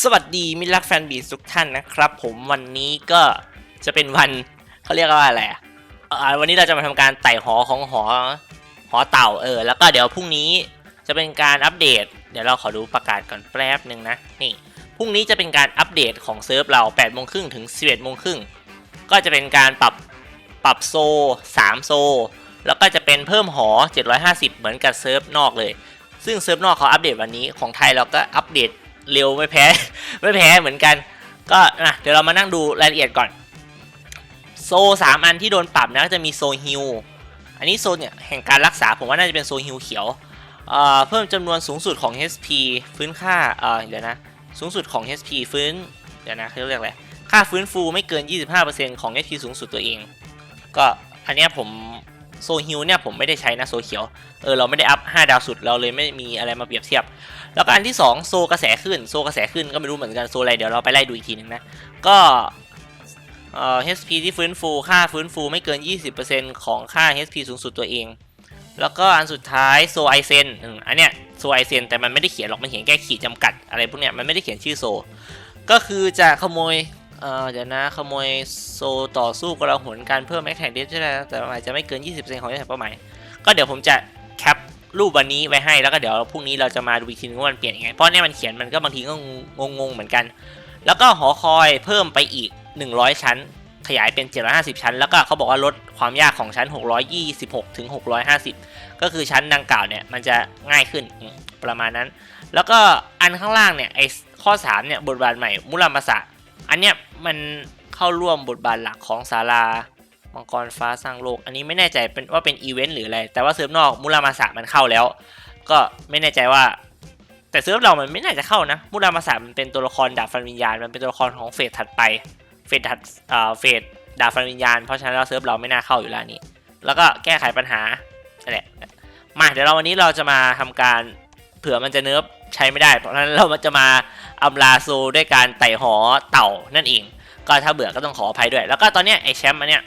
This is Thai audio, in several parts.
สวัสดีมิตรรักแฟนบีทุกท่านนะครับ ผมวันนี้ก็จะเป็นวันเขาเรียกว่าอะไรอะวันนี้เราจะมาทำการไต่หอของหอหอเต่าเออ แล้วก็เดี๋ยวพรุ่งนี้จะเป็นการอัปเดต เดี๋ยวเราขอดูประกาศก่อนแป๊บหนึ่งนะนี่พรุ่งนี้จะเป็นการอัปเดตของเซิร์ฟเรา8โมงครึ่งถึง11โมงครึ่งก็จะเป็นการปรับปรับโซ 3 โซ แล้วก็จะเป็นเพิ่มหอ 750 เหมือนกับเซิร์ฟนอกเลย ซึ่งเซิร์ฟนอกเขาอัปเดตวันนี้ของไทยเราก็อัปเดต เร็วไม่แพ้ ไม่แพ้เหมือนกัน ก็นะเดี๋ยวเรามานั่งดูรายละเอียดก่อน โซสามอันที่โดนปรับนะก็จะมีโซฮิลอันนี้โซเนี่ยแห่งการรักษาผมว่าน่าจะเป็นโซฮิลเขียวเเพิ่มจำนวนสูงสุดของ HP ฟื้นค่าเอ่อเดี๋ยวนะสูงสุดของ HP ฟื้นเดี๋ยวนะเขาเรียกอะไรค่าฟื้นฟูไม่เกิน 25%ของ HP สูงสุดตัวเอง ก็อันนี้ผม โซฮิลเนี่ยผมไม่ได้ใช้นะโซเขียวเออเราไม่ได้อัพ 5 ดาวสุดเราเลยไม่มีอะไรมาเปรียบเทียบ แล้วก็อันที่ 2 โซกระแสขึ้นโซกระแสขึ้นก็ไม่รู้เหมือนกันโซอะไรเดี๋ยวเราไปไล่ดูอีกทีหนึงนะ ก็เอ่อ HP ที่ฟื้นฟูค่าฟื้นฟูไม่เกิน 20%ของค่า HP สูงสุดตัวเอง แล้วก็อันสุดท้ายโซไอเซนอันเนี้ยโซไอเซนแต่มันไม่ได้เขียนหรอกมันเขียนแค่ขีดจำกัดอะไรพวกเนี้ยมันไม่ได้เขียนชื่อโซ ก็คือจะขโมย เออเดี๋ยวนะขโมยโซต่อสู้กระหนการเพิ่มแม็กแท็กเดฟใช่ไหมแต่อาจจะไม่เกิน 20%ของยอดเป้าหมายก็เดี๋ยวผมจะแคปรูปวันนี้ไว้ให้แล้วก็เดี๋ยวพรุ่งนี้เราจะมาดูอีกทีนึงว่ามันเปลี่ยนยังไงเพราะเนี่ยมันเขียนมันก็บางทีก็งงๆเหมือนกัน แล้วก็หอคอยเพิ่มไปอีก 100 ชั้น ขยายเป็น 750 ชั้น แล้วก็เขาบอกว่าลดความยากของชั้น 626 ถึง 650 ก็คือชั้นดังกล่าวเนี่ยมันจะง่ายขึ้นประมาณนั้น แล้วก็อันข้างล่างเนี่ยไอข้อ 3 เนี่ยบทบาทใหม่มุรามาสะ อันเนี้ยมันเข้าร่วมบทบาทหลักของศาลามังกรฟ้าสร้างโลก อันนี้ไม่แน่ใจเป็นว่าเป็นอีเวนต์หรืออะไร แต่ว่าเซิร์ฟนอกมุรามาสะมันเข้าแล้ว ก็ไม่แน่ใจว่า แต่เซิร์ฟเรามันไม่น่าจะเข้านะ มุรามาสะมันเป็นตัวละครดาบฟันวิญญาณ มันเป็นตัวละครของเฟสถัดไป เฟสถัดอ่าเฟสดาบฟันวิญญาณ เพราะฉะนั้นเราเซิร์ฟเราไม่น่าเข้าอยู่แล้วนี้ แล้วก็แก้ไขปัญหานั่นแหละ มาเดี๋ยวเราวันนี้เราจะมาทำการเผื่อมันจะเนิร์ฟ ใช้ไม่ได้ เพราะฉะนั้นเราจะมาอำลาโซด้วยการไต่หอเต่านั่นเอง ก็ถ้าเบื่อก็ต้องขออภัยด้วย แล้วก็ตอนนี้ไอแชมป์อันเนี้ย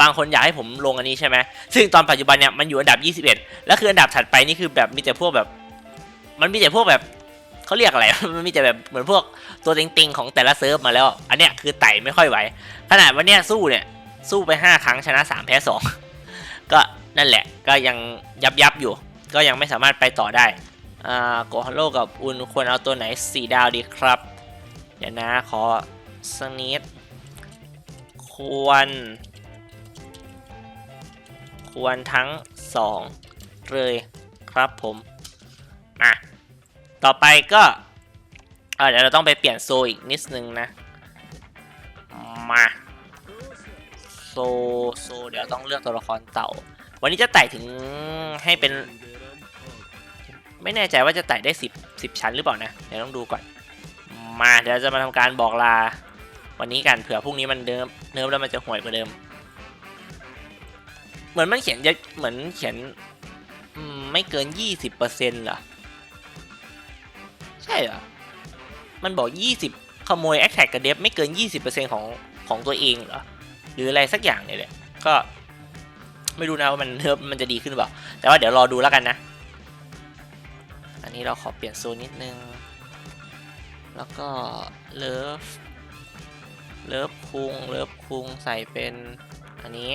บางคนอยากให้ผมลงอันนี้ใช่ไหมซึ่งตอนปัจจุบันเนี่ยมันอยู่อันดับ 21 แล้วคืออันดับถัดไปนี่คือแบบมีแต่พวกแบบ มันมีแต่พวกแบบเขาเรียกอะไร มันมีแต่แบบเหมือนพวกตัวติงๆของแต่ละเซิร์ฟมาแล้ว อันเนี้ยคือไต่ไม่ค่อยไหว ขนาดวันเนี้ยสู้เนี่ยสู้ไป 5 ครั้งชนะ 3 แพ้ 2 ก็นั่นแหละก็ยังยับยับอยู่ ก็ยังไม่สามารถไปต่อได้ อ่าโกฮัลโลกับอุนควรเอาตัวไหน 4 ดาวดีครับ เดี๋ยวนะขอสักนิด ควร ควรทั้ง 2 เลยครับผมมาต่อไปก็เอ่อเดี๋ยวเราต้องไปเปลี่ยนโซอีกนิดนึงนะ มาโซโซ เดี๋ยวต้องเลือกตัวละครเต่า วันนี้จะไต่ถึงให้เป็น ไม่แน่ใจว่าจะไต่ได้ 10 10 ชั้นหรือเปล่านะ เดี๋ยวต้องดูก่อน มาเดี๋ยวจะมาทำการบอกลา วันนี้กันเผื่อพรุ่งนี้มันเดิมเนิมแล้วมันจะห่วยกว่าเดิม เหมือนมันเขียนเยอะเหมือนเขียนไม่เกิน 20%เหรอ ใช่เหรอ มันบอก 20 ขโมยแอคแท็กกับเดฟไม่เกิน 20%ของของตัวเองเหรอ หรืออะไรสักอย่างเนี่ยแหละก็ไม่รู้นะว่ามันเนิร์ฟมันจะดีขึ้นหรือเปล่า แต่ว่าเดี๋ยวรอดูแล้วกันนะ นนี้เราขอเปลี่ยนโซนนิดนึง แล้วก็เลิฟ เลิฟคุง เลิฟคุงใส่เป็นอันนี้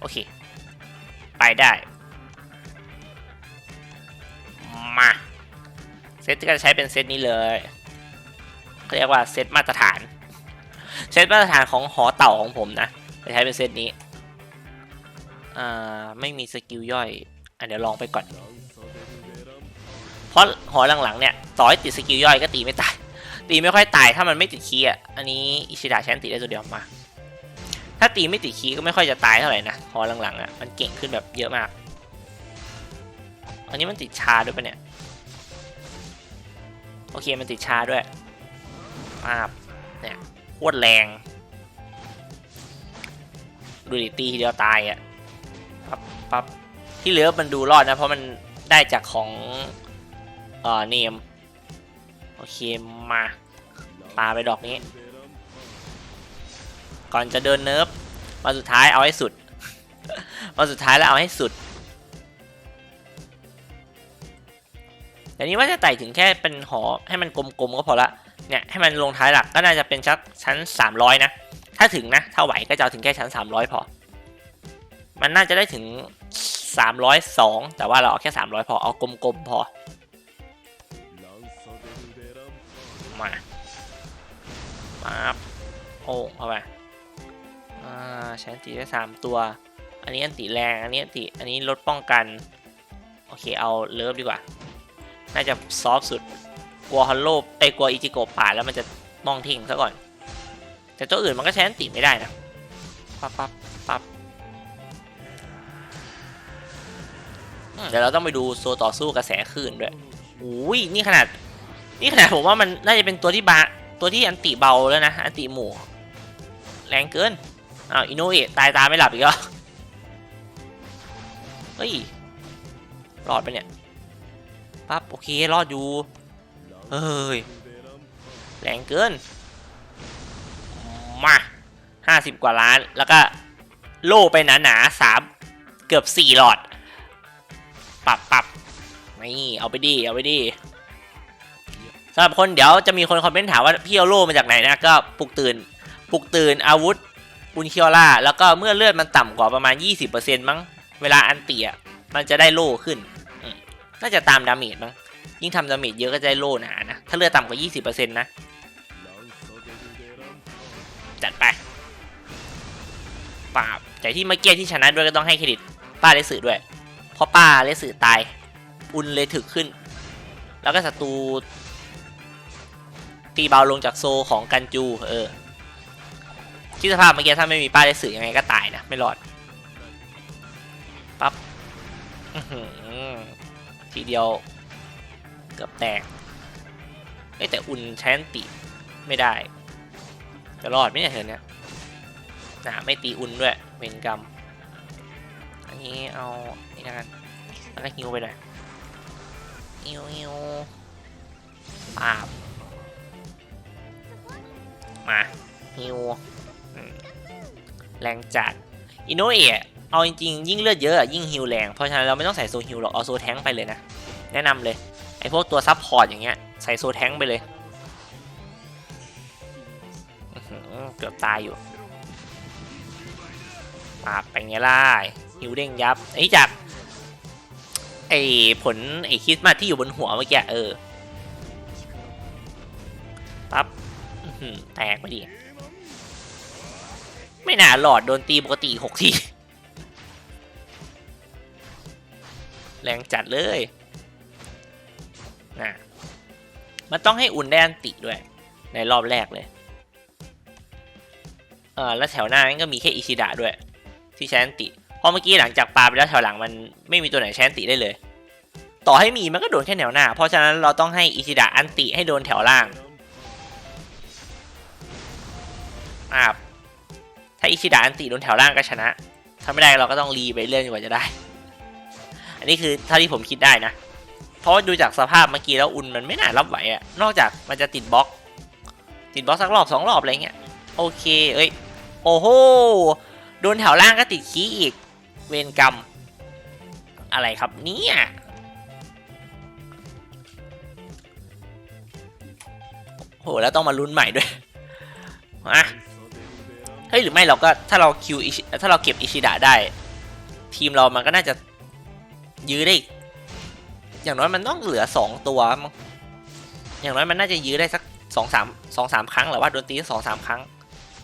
โอเค ไปได้ มา เซตที่จะใช้เป็นเซตนี้เลยเรียกว่าเซตมาตรฐาน เซตมาตรฐานของหอเต่าของผมนะ จะใช้เป็นเซตนี้ อ่า ไม่มีสกิลย่อย อะเดี๋ยวลองไปก่อน ราะหอหลังๆเนี่ยต่อให้ติดสกิลย่อยก็ตีไม่ตาย ตีไม่ค่อยตายถ้ามันไม่ติดคีย์อะ อันนี้อิชิดะใช้อันติได้ตัวเดียวมา ถ้าตีไม่ติดคีย์ก็ไม่ค่อยจะตายเท่าไหร่นะหอหลังๆอะมันเก่งขึ้นแบบเยอะมาก อันนี้มันติดชาด้วยปะเนี่ยโอเคมันติดชาด้วยปาบเนี่ยโคตรแรงดูดิตีทีเดียวตายอะปั๊บปั๊บที่เหลือมันดูรอดนะเพราะมันได้จากของ เอ่อเนม โอเค มาปาไปดอกนี้ ก่อนจะเดินเนิร์ฟมาสุดท้ายเอาให้สุดมาสุดท้ายแล้วเอาให้สุดแต่นี้ว่าจะไต่ถึงแค่เป็นหอให้มันกลมๆก็พอละ เนี่ยให้มันลงท้ายหลักก็น่าจะเป็นชักชั้น300 นะ ถ้าถึงนะ ถ้าไหวก็จะถึงแค่ชั้น 300 พอ มันน่าจะได้ถึง 302 แต่ว่าเราเอาแค่ 300 พอ เอากลมๆพอ มามาโอ้เข้าไปอ่าใช้อันติได้สามตัว อันนี้อันติแรง อันนี้อันติ อันนี้ลดป้องกัน โอเค เอาเลิฟดีกว่า น่าจะซอฟสุด กลัวฮัลโลไอ้กลัวอิจิโกะป่าแล้วมันจะมองทิ้งซะก่อน แต่ตัวอื่นมันก็ใช้อันติไม่ได้นะปั๊บปั๊บปั๊บเดี๋ยวเราต้องไปดูโซต่อสู้กระแสคลื่นด้วยอุ้ยนี่ขนาด นี่ขนาดผมว่ามันน่าจะเป็นตัวที่บาตัวที่อันติเบาแล้วนะ อันติหมู่แรงเกินอ้าวอิโนเอะตายตาไม่หลับอีกแล้วเฮ้ยรอดไปเนี่ยปั๊บโอเครอดอยู่เฮ้ยแรงเกินมาห้าสิบกว่าล้านแล้วก็โล่ไปหนาหนาสามเกือบสี่หลอดปรับปรับนี่เอาไปดีเอาไปดี สำหรับคนเดี๋ยวจะมีคนคอมเมนต์ถามว่าพี่เอาโล่มาจากไหนนะก็ปลุกตื่นปลุกตื่นอาวุธอุนเคียวล่าแล้วก็เมื่อเลือดมันต่ำกว่าประมาณ 20%มั้งเวลาอันเตียมันจะได้โล่ขึ้นน่าจะตามดาเมจมั้งยิ่งทำดาเมจเยอะก็จะได้โล่หนานะถ้าเลือดต่ำกว่า 20%นะจัดไปปราแต่ที่เมื่อกี้ที่ชนะด้วยก็ต้องให้เครดิตป้าเลสือด้วยเพราะป้าเลสือตาย อุนเลยถึกขึ้น แล้วก็ศัตรู ตีเบาลงจากโซของกันจู เออคิดสภาพเมื่อกี้ถ้าไม่มีป้าเลสือยังไงก็ตายนะ ไม่รอดปั๊บทีเดียว เกือบแตกเอ้ยแต่อุ่นใช้นติไม่ได้ จะรอดไหมเนี่ยเธอเนี่ยนะไม่ตีอุ่นด้วยเวรกรรม อันนี้เอานี่นะกันแล้วก็ฮิวไปหน่อยฮิวฮิวปาบ มาฮิวอืมแรงจัดอินโนเอะเอาจริงๆยิ่งเลือดเยอะอะยิ่งฮิวแรง เพราะฉะนั้นเราไม่ต้องใส่โซฮิวหรอกเอาโซแทงค์ไปเลยนะ แนะนำเลย ไอพวกตัวซับพอร์ตอย่างเงี้ยใส่โซแทงค์ไปเลยอื้อหือเกือบตายอยู่ปาบไปไงล่ะฮิวเด้งยับไอ้ยจาก ไอผลไอคริสต์มาสที่อยู่บนหัวเมื่อกี้เออปั๊บอื้อหือ แตกไปดิ ไม่น่าหลอดโดนตีปกติหกที แรงจัดเลยนะมันต้องให้อุ่นได้อันติด้วย ในรอบแรกเลย เออแล้วแถวหน้านั้นก็มีแค่อิชิดะด้วย ที่ใช้อันติเพราะเมื่อกี้หลังจากปาไปแล้วแถวหลังมันไม่มีตัวไหนใช้อันติได้เลย ต่อให้มีมันก็โดนแค่แถวหน้า เพราะฉะนั้นเราต้องให้อิชิดะอันติให้โดนแถวล่าง อ่าถ้าอิชิดะอันติโดนแถวล่างก็ชนะ ถ้าไม่ได้เราก็ต้องรีไปเรื่อยจนกว่าจะได้ อันนี้คือเท่าที่ผมคิดได้นะ เพราะว่าดูจากสภาพเมื่อกี้แล้วอุ่นมันไม่น่ารับไหวอะนอกจากมันจะติดบล็อก ติดบล็อกสักรอบสองรอบอะไรเงี้ย โอเค เอ้ย โอ้โห โดนแถวล่างก็ติดขี้อีก เวรกรรม อะไรครับเนี่ยโหแล้วต้องมาลุ้นใหม่ด้วยอะ เฮ้ยหรือไม่เราก็ถ้าเราคิวอิชถ้าเราเก็บอิชิดะได้ ทีมเรามันก็น่าจะยื้อได้ อย่างน้อยมันต้องเหลือสองตัวอย่างน้อยมันน่าจะยื้อได้สักสองสามสองสามครั้งหรือว่าโดนตีสองสามครั้ง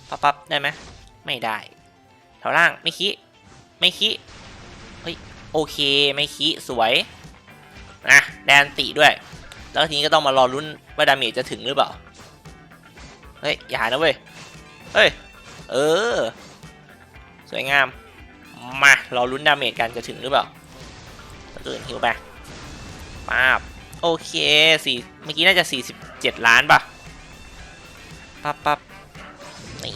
ปั๊บปั๊บได้ไหมไม่ได้แถวล่างไม่คิไม่คิเฮ้ยโอเคไม่คิสวยนะแดนติด้วย แล้วทีนี้ก็ต้องมารอลุ้นว่าดาเมจจะถึงหรือเปล่าเฮ้ยอย่านะเว้ยเฮ้ย เออ สวยงาม มารอลุ้นดาเมจกันจะถึงหรือเปล่าตื่นหิวไปป้าบโอเคสี่เมื่อกี้น่าจะ 47 ล้านป่ะ ปั๊บปั๊บนี่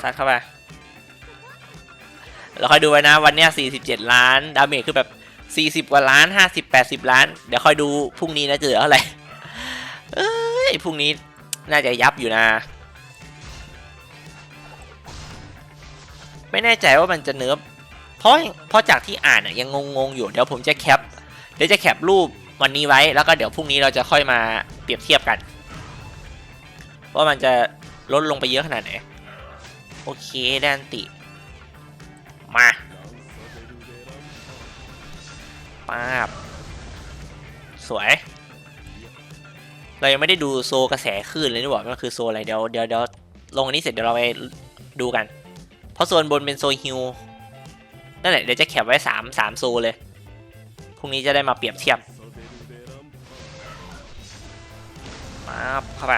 ซัดเข้าไป เราคอยดูไว้นะ วันเนี้ย47 ล้าน ดาเมจคือแบบ 40 กว่าล้าน 50 80 ล้าน เดี๋ยวคอยดูพรุ่งนี้นะจะเหลือเท่าไหร่เอ้ยพรุ่งนี้น่าจะยับอยู่นะ ไม่แน่ใจว่ามันจะเนิร์ฟเพราะเพราะจากที่อ่านอะยังงงๆอยู่เดี๋ยวผมจะแคปเดี๋ยวจะแคปรูปวันนี้ไว้แล้วก็เดี๋ยวพรุ่งนี้เราจะค่อยมาเปรียบเทียบกัน ว่ามันจะลดลงไปเยอะขนาดไหน โอเคแดนติ มาป้าบสวย เรายังไม่ได้ดูโซกระแสคลื่นเลยนี่หว่ามันคือโซอะไรเดี๋ยวเดี๋ยวเดี๋ยวลงอันนี้เสร็จเดี๋ยวเราไปดูกัน ราะโซนบนเป็นโซฮิลนั่นแหละเดี๋ยวจะแคปไว้สามสามโซเลย พรุ่งนี้จะได้มาเปรียบเทียบ มาเข้าไป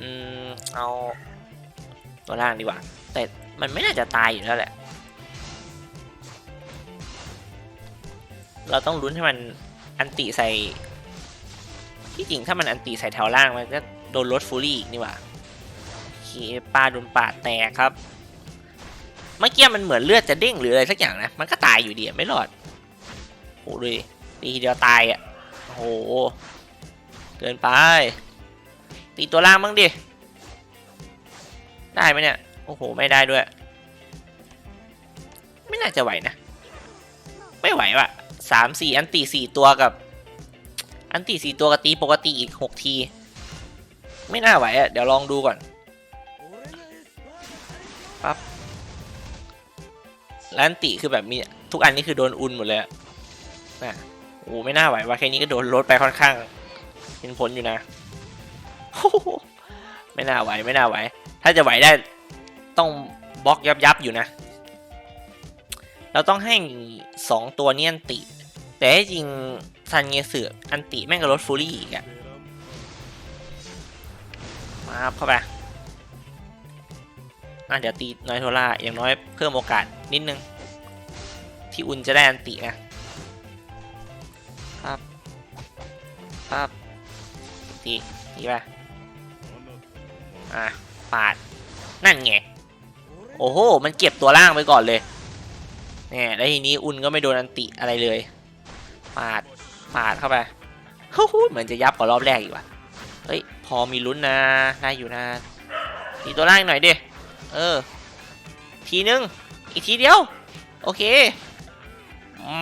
อืมเอาตัวล่างดีกว่า แต่มันไม่น่าจะตายอยู่แล้วแหละ เราต้องลุ้นให้มันอันติใส่ ที่จริงถ้ามันอันติใส่แถวล่างมันก็โดนลดฟูรี่อีกนี่หว่า ปลาโดนปาดแตกครับ เมื่อกี้มันเหมือนเลือดจะเด้งหรืออะไรสักอย่างนะ มันก็ตายอยู่ดีไม่รอดโหดูดิตีทีเดียวตายอะโอ้โหเกินไป ตีตัวล่างบ้างดิ ได้ไหมเนี่ย โอ้โห ไม่ได้ด้วย ไม่น่าจะไหวนะ ไม่ไหวว่ะสามสี่อันตีสี่ตัวกับ อันตีสี่ตัวกับตีปกติอีกหกที ไม่น่าไหวอะเดี๋ยวลองดูก่อน แล้วอันติคือแบบมีทุกอันนี้คือโดนอุนหมดเลยนะโอ้ไม่น่าไหวว่าแค่นี้ก็โดนลดไปค่อนข้างเห็นผลอยู่นะโอ้ไม่น่าไหวไม่น่าไหว ถ้าจะไหวได้ต้องบล็อกยับยับอยู่นะ เราต้องให้สองตัวนี้อันติ แต่จริงซันเงสืออันติแม่งก็ลดฟูรี่อีกอะมาครับเข้าไป อะเดี๋ยวตีน้อยโทล่าอย่างน้อยเพิ่มโอกาสนิดนึง ที่อุ่นจะได้อันตินะ ครับ ครับตีตีไปอะปาด นั่นไง โอ้โห มันเก็บตัวล่างไปก่อนเลยเนี่ยแล้วทีนี้อุ่นก็ไม่โดนอันติอะไรเลย ปาด ปาดเข้าไปฮู้ฮู้เหมือนจะยับกว่ารอบแรกอีกว่ะ เฮ้ย พอมีลุ้นนะ ได้อยู่นะตีตัวล่างหน่อยดิ เออ ทีนึง อีกทีเดียว โอเค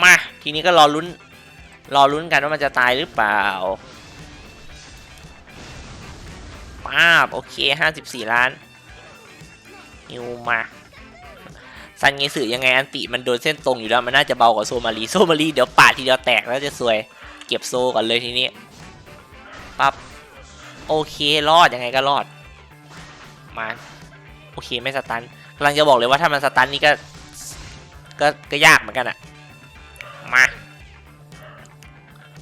มา ทีนี้ก็รอลุ้น รอลุ้นกันว่ามันจะตายหรือเปล่าป้าบ โอเคห้าสิบสี่ล้าน นิวมาซันเงสือยังไงอันติมันโดนเส้นตรงอยู่แล้ว มันน่าจะเบากว่าโซมารี โซมารีเดี๋ยวปาดทีเดียวแตกแล้วจะซวย เก็บโซก่อนเลยทีนี้ปั๊บโอเครอดยังไงก็รอด มา โอเคไม่สตันกำลังจะบอกเลยว่าถ้ามันสตันนี่ก็ก็ก็ยากเหมือนกันอะมา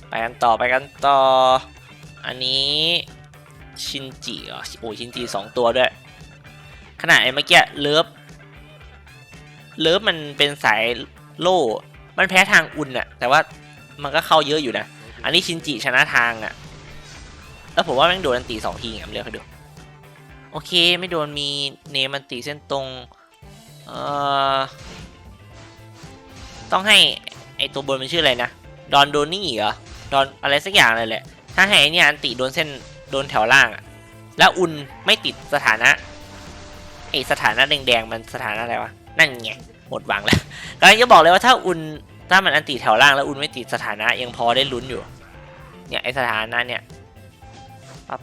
ไปกันต่อไปกันต่อ อันนี้ชินจิเหรอโอ้ยชินจิสองตัวด้วย ขนาดไอ้เมื่อกี้เลิฟเลิฟมันเป็นสายโล่ มันแพ้ทางอุ่นอะแต่ว่ามันก็เข้าเยอะอยู่นะ อันนี้ชินจิชนะทางอะแล้วผมว่าแม่งโดนอันตีสองทีไงเรียกให้ดู โอเคไม่โดนมีเนมันตีเส้นตรง เอ่อ ต้องให้ไอตัวบนมันชื่ออะไรนะ ดอนโดนี่เหรอ ดอนอะไรสักอย่างเลยแหละ ถ้าให้ไอเนี่ยอันติโดนเส้นโดนแถวล่างอะแล้วอุนไม่ติดสถานะไอสถานะแดงๆมันสถานะอะไรวะ นั่นไงหมดหวังแล้วกำลังจะบอกเลยว่าถ้าอุนถ้ามันอันติแถวล่างแล้วอุนไม่ติดสถานะยังพอได้ลุ้นอยู่ เนี่ยไอสถานะเนี่ยปั๊บ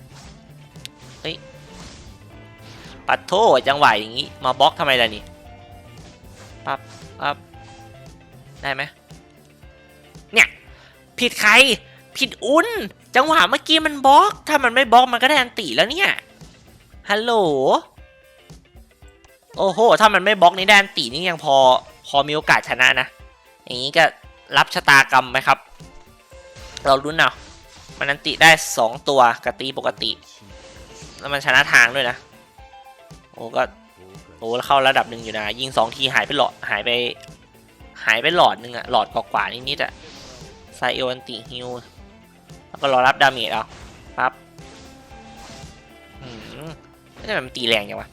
เฮ้ย ปัดโทจังหวะอย่างนี้ มาบล็อกทำไมล่ะนี่ปั๊บปั๊บได้ไหมเนี่ย ผิดใคร ผิดอุ่นจังหวะเมื่อกี้มันบล็อก ถ้ามันไม่บล็อกมันก็ได้อันติแล้วเนี่ย ฮัลโหล โอ้โห ถ้ามันไม่บล็อกนี่ได้อันตินี่ยังพอ พอมีโอกาสชนะนะ อย่างนี้ก็รับชะตากรรมไหมครับ เรารุ้นเอามันอันติได้สองตัวกบตีปกติ แล้วมันชนะทางด้วยนะ อ้ก็โอ้แล้วเข้าระดับหนึ่งอยู่นะ ยิงสองทีหายไปหลอดหายไป หายไปหลอดหนึ่งอะหลอดกว่าๆนิดๆอะไซเอลอันติฮิวแล้วก็รอรับดาเมจเอาปั๊บอืมไม่ใช่มันตีแรงยังวะ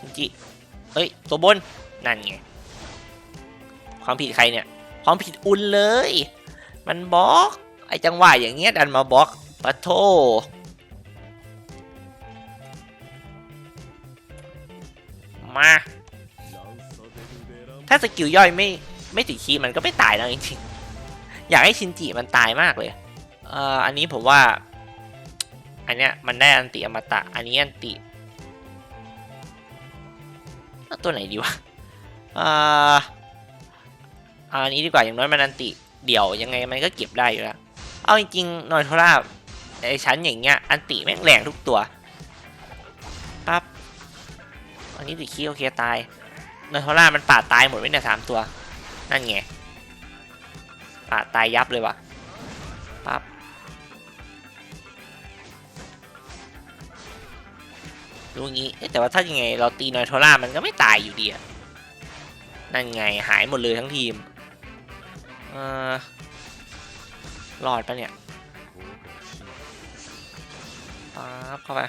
จริงๆเฮ้ย ตัวบน นั่นไง ความผิดใครเนี่ย ความผิดอุ่นเลย มันบล็อก ไอจังหวะอย่างเงี้ยดันมาบล็อกปะโท มาถ้าสกิลย่อยไม่ไม่ติดคีมันก็ไม่ตายแล้วจริงๆ อยากให้ชินจิมันตายมากเลย เอ่อ อันนี้ผมว่า อันเนี้ยมันได้อันติอมตะ อันนี้อันติ ตัวไหนดีวะเอ่ออันนี้ดีกว่าอย่างน้อยมันอันติเดี่ยวยังไงมันก็เก็บได้อยู่แล้ว เอาจริงๆนอยโทราไอชั้นอย่างเงี้ยอันติแม่งแรงทุกตัวปั๊บ อันนี้ติคีโอเคตายนอยโทรามันปาดตายหมดไม่เนี่ยสามตัว นั่นไงปาดตายยับเลยว่ะปั๊บดูงี้แต่ว่าถ้ายังไงเราตีนอยโทร่ามันก็ไม่ตายอยู่ดีอะนั่นไงหายหมดเลยทั้งทีมเออรอดปะเนี่ยปั๊บเข้าไป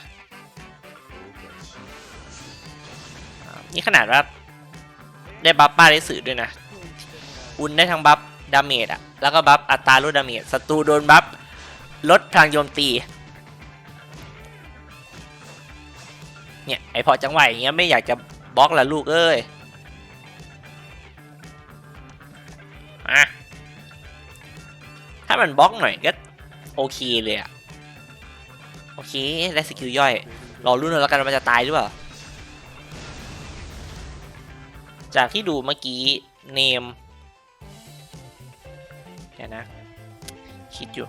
นี่ขนาดว่าได้บัฟป้าได้สื่อด้วยนะอุนได้ทั้งบัฟดาเมจอะแล้วก็บัฟอัตราลดดาเมจศัตรูโดนบัฟลดพลังโจมตีเนี่ยไอพอจังหวะอย่างเงี้ยไม่อยากจะบล็อกละลูกเอ้ยอะถ้ามันบล็อกหน่อยก็โอเคเลยอะโอเคได้สกิลย่อย รอรุ่นแล้วกันว่ามันจะตายหรือเปล่า จากที่ดูเมื่อกี้เนมเดี๋ยวนะ คิดอยู่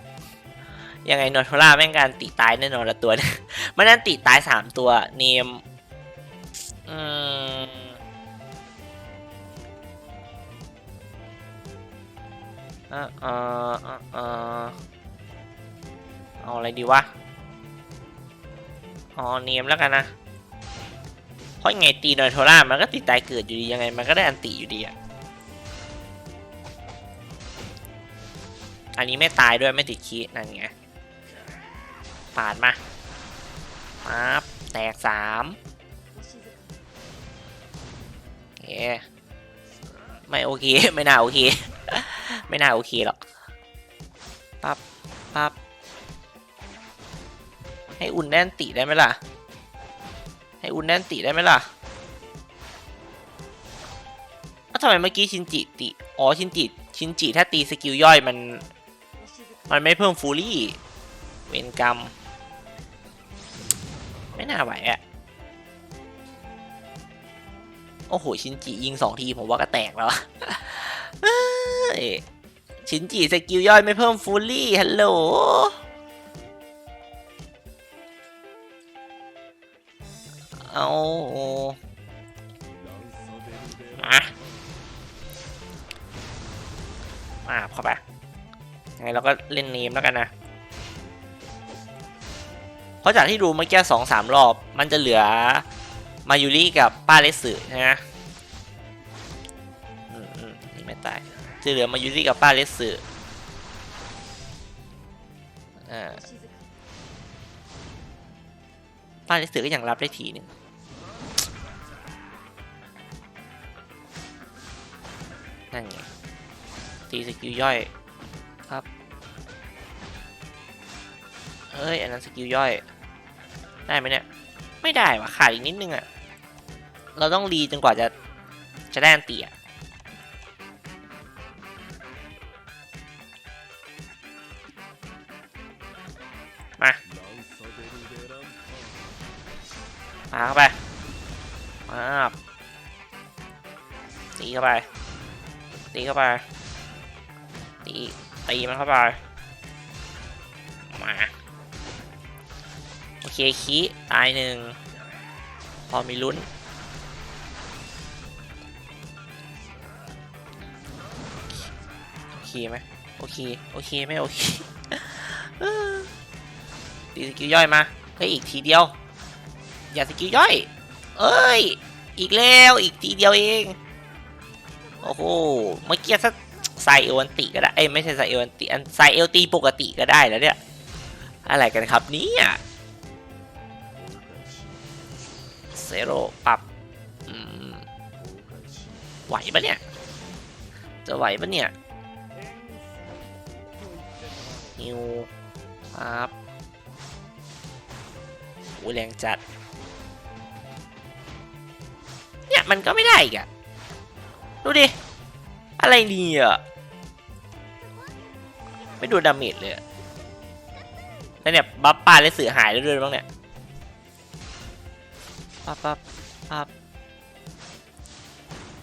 ยังไงนอร์ทล่าแม่งการติตายแน่นอนละตัวเนี่ยมันนั่นติตายสามตัวเนมอืมเอ่อเออเออเอ่อเอาอะไรดีวะ อ๋อ เนมแล้วกันนะ เพราะไงตีนอยโทล่ามันก็ติดตายเกิดอยู่ดียังไงมันก็ได้อันติอยู่ดีอะอันนี้ไม่ตายด้วยไม่ติดคีนั่นไงปาดมาปั๊บแตกสามโอเคไม่โอเค ไม่น่าโอเค ไม่น่าโอเคหรอกปั๊บปั๊บให้อุ่นแน่นติได้ไหมล่ะ ให้อุ่นแน่นติได้ไหมล่ะแล้วทำไมเมื่อกี้ชินจิติ อ๋อชินจิ ชินจิถ้าตีสกิลย่อยมัน มันไม่เพิ่มฟูรี่ เวนกรรม ไม่น่าไหวอะโอ้โห ชินจิยิงสองทีผมว่าก็แตกแล้วชินจิสกิลย่อยไม่เพิ่มฟูรี่ฮัลโหล เอามามาเข้าไปยังไงเราก็เล่นเนมแล้วกันนะ เพราะจากที่ดูเมื่อกี้สองสามรอบ มันจะเหลือมายูริกับป้าเลสึใช่ไหมอืมอืมนี่ไม่ตาย จะเหลือมายูริกับป้าเลสึอ่ป้าเลสึก็ยังรับได้ทีหนึ่ง นั่นไงตีสกิลย่อยครับเอ้ยอันนั้นสกิลย่อย ได้ไหมเนี่ยไม่ได้ว่ะขาดอีกนิดนึงอะ่ะเราต้องรีจนกว่าจะจะได้อันตีอะมามาเข้าไปมาบตีเข้าไป ตีเข้าไป ตีตีมันเข้าไป มา โอเคคีตายหนึ่ง พอมีลุ้น โอเคไหมโอเค โอเคไหมโอเคตีสกิลย่อยมา เฮ้ย อีกทีเดียว อย่าสกิลย่อย เอ้ย อีกแล้ว อีกทีเดียวเอง โอ้โห เมื่อกี้ถ้าใส่เอวันติก็ได้ เอ้ยไม่ใช่ใส่เอวันติ อันใส่เอลตีปกติก็ได้แล้วเนี่ย อะไรกันครับเนี่ยเซโร่ปรับไหวปะเนี่ย จะไหวปะเนี่ยนิวครับโอ้แรงจัด เนี่ยมันก็ไม่ได้อีกอะ ดูดิ อะไรเนี่ยไม่ดูดาเมจเลยอะแล้วเนี่ยบัฟปลาและสื่อหายแล้วด้วยบ้างเนี่ยปั๊บปั๊บปั๊บ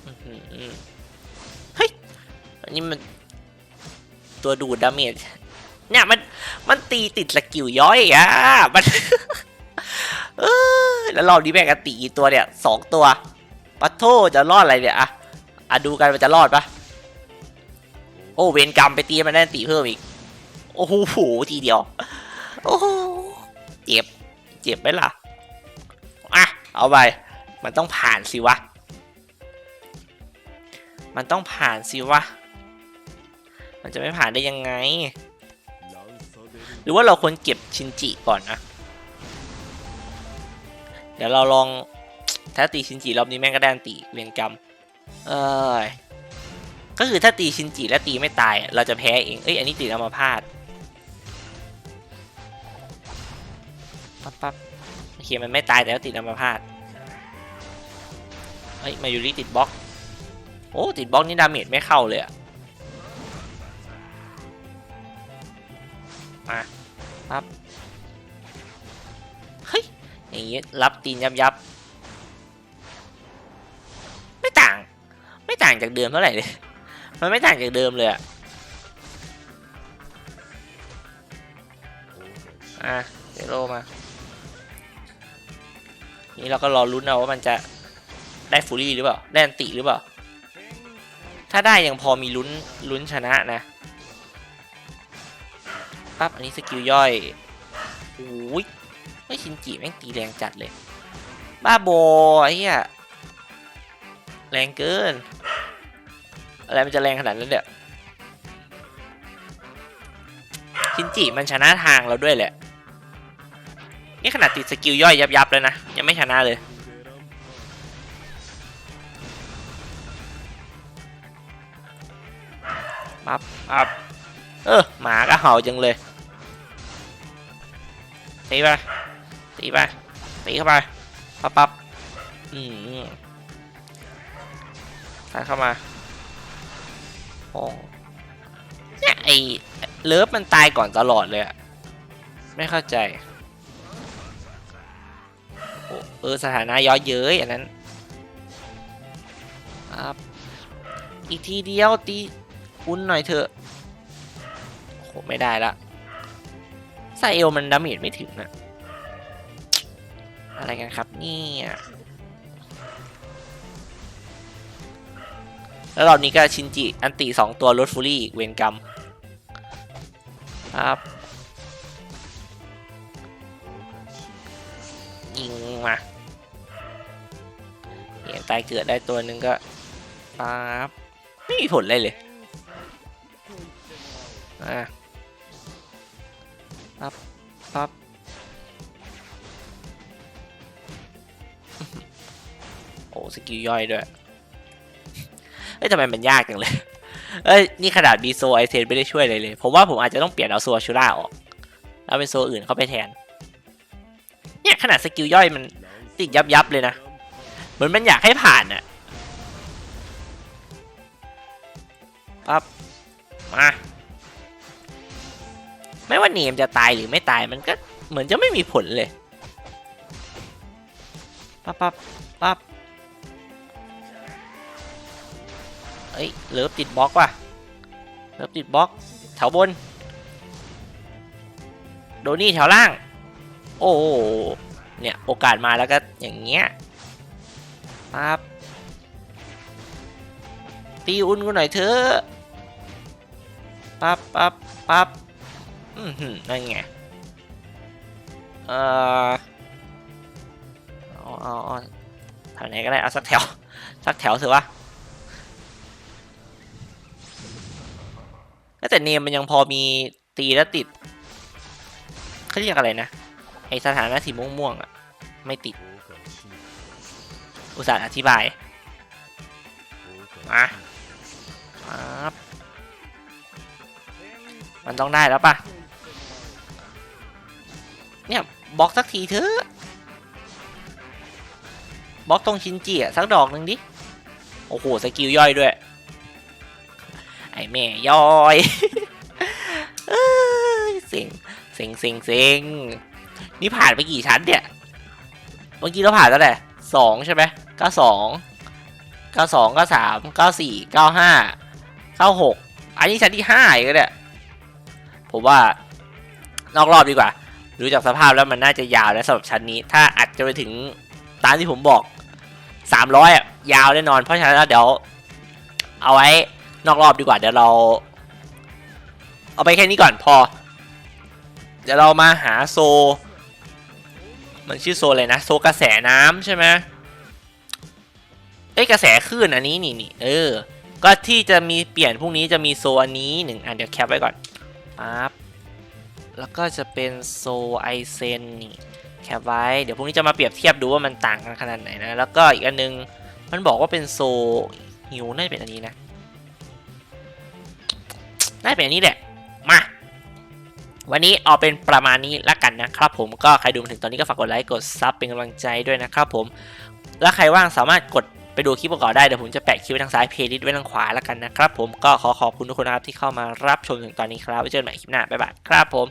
อื้อหือเฮ้ย อันนี้มัน ตัวดูดดาเมจ เนี่ยมัน มันตีติดสกิลย้อยอะ มันเออแล้วรอบนี้แม่งกันตีกี่ตัวเนี่ยสองตัวปัทโทจะรอดอะไรเนี่ยอะ อะดูกันมันจะรอดปะโอ้เวนกรรมไปตีมันได้ตีเพิ่มอีก โอ้โหทีเดียว โอ้โเจ็บ เจ็บไหมล่ะ อะ เอาไป มันต้องผ่านสิวะ มันต้องผ่านสิวะ มันจะไม่ผ่านได้ยังไง หรือว่าเราควรเก็บชินจิก่อนนะ เดี๋ยวเราลองถ้าตีชินจิรอบนี้แม่งก็ได้อันตีเวียนกรรม เอยก็คือถ้าตีชินจิแล้วตีไม่ตาย เราจะแพ้เอง เอ้ย อันนี้ติดอัมาพาตปั๊บปั๊บโอเคมันไม่ตายแต่ว่าติดอัมาพาตเฮ้ย มายูริติดบล็อก โอ้ ติดบล็อกนี่ดาเมจไม่เข้าเลยอะมาปั๊บ เฮ้ย อย่างงี้รับตีนยับยับ ไม่ต่างจากเดิมเท่าไหร่เลย มันไม่ต่างจากเดิมเลยอะอะเดี๋ยวโลมา นี่เราก็รอลุ้นเอาว่ามันจะได้ฟูรี่หรือเปล่า ได้อันติหรือเปล่า ถ้าได้ยังพอมีลุ้นลุ้นชนะนะ ปั๊บ อันนี้สกิลย่อยโอ้ยไม่ชินจิแม่งตีแรงจัดเลย บ้าบอไอ้เหี้ยแรงเกิน อะไรมันจะแรงขนาดนั้นเนี่ยชินจิมันชนะทางเราด้วยแหละ นี่ขนาดติดสกิลย่อยยับยับๆแล้วนะ ยังไม่ชนะเลย ปั๊บปั๊บเออ หมาก็เห่าจังเลยตีไปตีไปตีเข้าไปปั๊บปั๊บอืมใส่เข้ามา โอ้เนี่ยไอเลิฟมันตายก่อนตลอดเลยอะไม่เข้าใจโอ้เออสถานะย้อยเย้ยอันนั้นครับอีกทีเดียวตีคุณหน่อยเถอะโหไม่ได้ละไซเอลมันดาเมจไม่ถึงนะอะไรกันครับเนี่ย แล้วรอบนี้ก็ชินจิ อันติสองตัวลดฟูรี่อีกเวนกรรมครับยิงมาเหียตายเกิดได้ตัวหนึ่งก็ปั๊บไม่มีผลเลยเลยอะปั๊บปั๊บโอ้สกิลย่อยด้วย เอ้ยทำไมมันยากจังเลย เอ้ยนี่ขนาดบีโซไอเทนไม่ได้ช่วยเลยเลย ผมว่าผมอาจจะต้องเปลี่ยนเอาโซชูล่าออกแล้วเป็นโซอื่นเข้าไปแทน เนี่ยขนาดสกิลย่อยมันติดยับยับเลยนะ เหมือนมันอยากให้ผ่านอะปั๊บมาไม่ว่าเนมจะตายหรือไม่ตายมันก็เหมือนจะไม่มีผลเลยปั๊บปั๊บปั๊บ อ้ยเลิฟติดบล็อกว่ะเลิฟติดบล็อกแถวบน โดนี่แถวล่าง โอ้เนี่ยโอกาสมาแล้วก็อย่างเงี้ยปั๊บตีอุ่นกูหน่อยเถอะปั๊บปั๊บปั๊บอืมหืมนั่นไงเอ่อเอาเอาเอาแถวไหนก็ได้เอาสักแถวสักแถวเถอะวะ แต่เนมมันยังพอมีตีแล้วติดเขาเรียกอะไรนะ ไอสถานะสีม่วงๆอะ ไม่ติด อุตส่าห์อธิบายมาครับมันต้องได้แล้วปะเนี่ยบล็อกสักทีเถอะบล็อกตรงชินจิอะสักดอกหนึ่งดิ โอ้โห สกิลย่อยด้วย แม่ย้อยเซ็งเซ็งเซ็งเซ็งนี่ผ่านไปกี่ชั้นเนี่ยเมื่อกี้เราผ่านแล้วแหละสองใช่ไหมเก้าสองเก้าสองเก้าสามเก้าสี่เก้าห้าเก้าหกอันนี้ชั้นที่ห้าอีกเนี่ยผมว่านอกรอบดีกว่าดูจากสภาพแล้วมันน่าจะยาวแล้วสำหรับชั้นนี้ ถ้าอัดจะไปถึงตามที่ผมบอกสามร้อยอะยาวแน่นอน เพราะฉะนั้นเดี๋ยวเอาไว้ นอกรอบดีกว่า เดี๋ยวเรา เอาไปแค่นี้ก่อนพอ เดี๋ยวเรามาหาโซ มันชื่อโซอะไรนะ โซกระแสน้ำใช่ไหมเอ้ยกระแสคลื่นอันนี้นี่นี่เออ ก็ที่จะมีเปลี่ยนพรุ่งนี้จะมีโซอันนี้หนึ่งอันเดี๋ยวแคปไว้ก่อนปั๊บแล้วก็จะเป็นโซไอเซนนี่แคปไว้ เดี๋ยวพรุ่งนี้จะมาเปรียบเทียบดูว่ามันต่างกันขนาดไหนนะ แล้วก็อีกอันนึง มันบอกว่าเป็นโซฮิวน่าจะเป็นอันนี้นะ น่าเป็นอันนี้แหละ มา วันนี้เอาเป็นประมาณนี้ละกันนะครับผมก็ใครดูมาถึงตอนนี้ก็ฝากกดไลค์กดซับเป็นกำลังใจด้วยนะครับผม และใครว่างสามารถกดไปดูคลิปประกอบได้เดี๋ยวผมจะแปะคลิปไว้ทางซ้ายเพลย์ลิสต์ไว้ทางขวาละกันนะครับผมก็ขอขอบคุณทุกคนนะครับที่เข้ามารับชมถึงตอนนี้ครับไว้เจอกันใหม่คลิปหน้าบ๊ายบายครับผม